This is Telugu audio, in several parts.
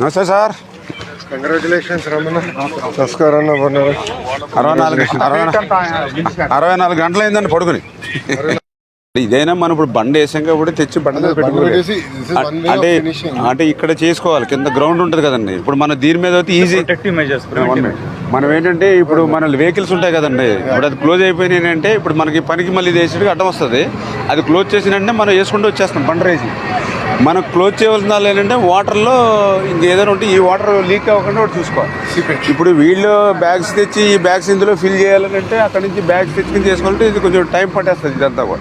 నమస్తే సార్. కంగ్రాచులేషన్స్ రమణ. నమస్కారం అన్న బాగున్నారు అరవై నాలుగు అరవై అరవై నాలుగు గంటలు అయిందండి పడుకుని ఇదైనా మనం ఇప్పుడు బండి వేసాం కాబట్టి తెచ్చి బండి పెట్టుకోవాలి. అంటే. అంటే ఇక్కడ చేసుకోవాలి కింద గ్రౌండ్ ఉంటుంది కదండి. ఇప్పుడు మన దీని మీద అయితే ఈజీ మనం ఏంటంటే ఇప్పుడు మన వెహికల్స్ ఉంటాయి కదండి. ఇప్పుడు అది క్లోజ్ అయిపోయినాయి అంటే ఇప్పుడు మనకి పనికి మళ్ళీ వేసేటికి అడ్డం వస్తుంది. అది క్లోజ్ చేసినంటే మనం వేసుకుంటూ వచ్చేస్తాం బండి రేసి మనం క్లోజ్ చేయవలసిన వాళ్ళు ఏంటంటే వాటర్లో ఇంకేదైనా ఉంటే ఈ వాటర్ లీక్ అవ్వకుండా ఒకటి చూసుకోవాలి. ఇప్పుడు వీళ్ళు బ్యాగ్స్ తెచ్చి ఈ బ్యాగ్స్ ఇందులో ఫిల్ చేయాలంటే అక్కడ నుంచి బ్యాగ్స్ తెచ్చుకుని చేసుకోవాలంటే ఇది కొంచెం టైం పట్టేస్తుంది ఇదంతా కూడా.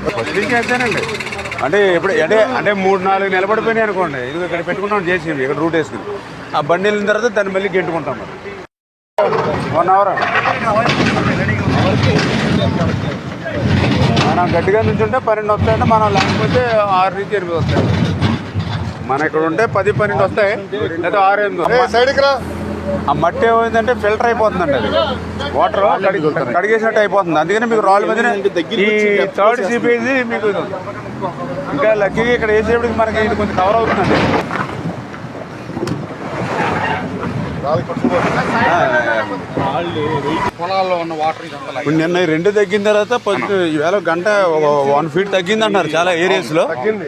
అంటే ఇప్పుడు అంటే అంటే మూడు నాలుగు నిలబడిపోయినాయి అనుకోండి. ఇది ఇక్కడ పెట్టుకుంటాం చేసి ఇక్కడ రూట్ వేసుకుని ఆ బండి వెళ్ళిన తర్వాత దాన్ని మళ్ళీ గెంటుకుంటాం మరి వన్ అవర్ మనం గట్టిగా నుంచి ఉంటే పన్నెండు వస్తాయంటే మనం లేకపోతే ఆరు నుంచి ఎనిమిది వస్తాయి మన ఇక్కడ ఉంటే పది పన్నెండు వస్తాయి. లేదా ఆరు ఎనిమిది. సైడ్కి రా. ఆ మట్టి ఏమైందంటే ఫిల్టర్ అయిపోతుందండి అది. వాటర్ కడిగేసినట్టు అయిపోతుంది. అందుకని మీకు రాళ్ళ మధ్యన ఈ థర్డ్ సిపేజీ మీకు. ఇంకా లక్కీగా ఇక్కడ వేసేప్పటికి మనకి ఇది కొంచెం కవర్ అవుతుందండి. ఇప్పుడు నిన్న రెండు తగ్గిన తర్వాత కొంచెం ఈవేళ గంట వన్ ఫీట్ తగ్గింది అంటున్నారు చాలా ఏరియాస్లో. తగ్గింది.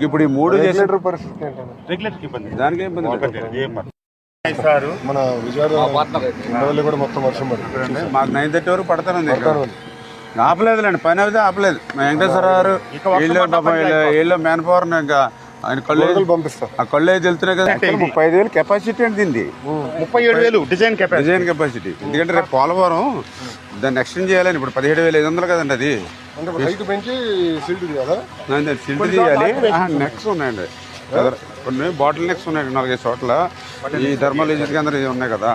ఇప్పుడు ఈ మూడు రెగ్యులేటర్ పరిస్థితి ఇబ్బంది దానికి ఏం ఇబ్బంది లేదు. సారు. మన విజయవాడ కూడా మొత్తం వర్షం మాకు నైన్ థర్టీ వరకు పడతానండి ఇక్కడ. ఆపలేదులేండి పని అయితే ఆపలేదు. మా వెంకటేశ్వర గారు వీళ్ళు పాపం వీళ్ళు- వీళ్ళు మ్యాన్ పవర్ ఇంకా ఆయన కళ్ళు వరదలు పంపిస్తా. ఆ కళ్ళు అయితే వెళ్తున్నాయి కదా? ముప్పై ఐదు వేలు కెపాసిటీ అండి ముప్పై ఏడు వేలు డిజైన్ కెపాసిటీ డిజైన్ కెపాసిటీ ఎందుకంటే రేపు పోలవరం దాన్ని ఎక్స్టెండ్ చేయాలని ఇప్పుడు పదిహేడు వేల ఐదు వందలు కదండి అది. పెంచి సీల్డ్ చేయాలి నెక్స్ ఉన్నాయండి. కొన్ని బాటిల్ నెక్స్ ఉన్నాయండి నాలుగైదు చోట్ల. ఈ థర్మల్ ఏజెన్సీ కేంద్రం ఇవి ఉన్నాయి కదా.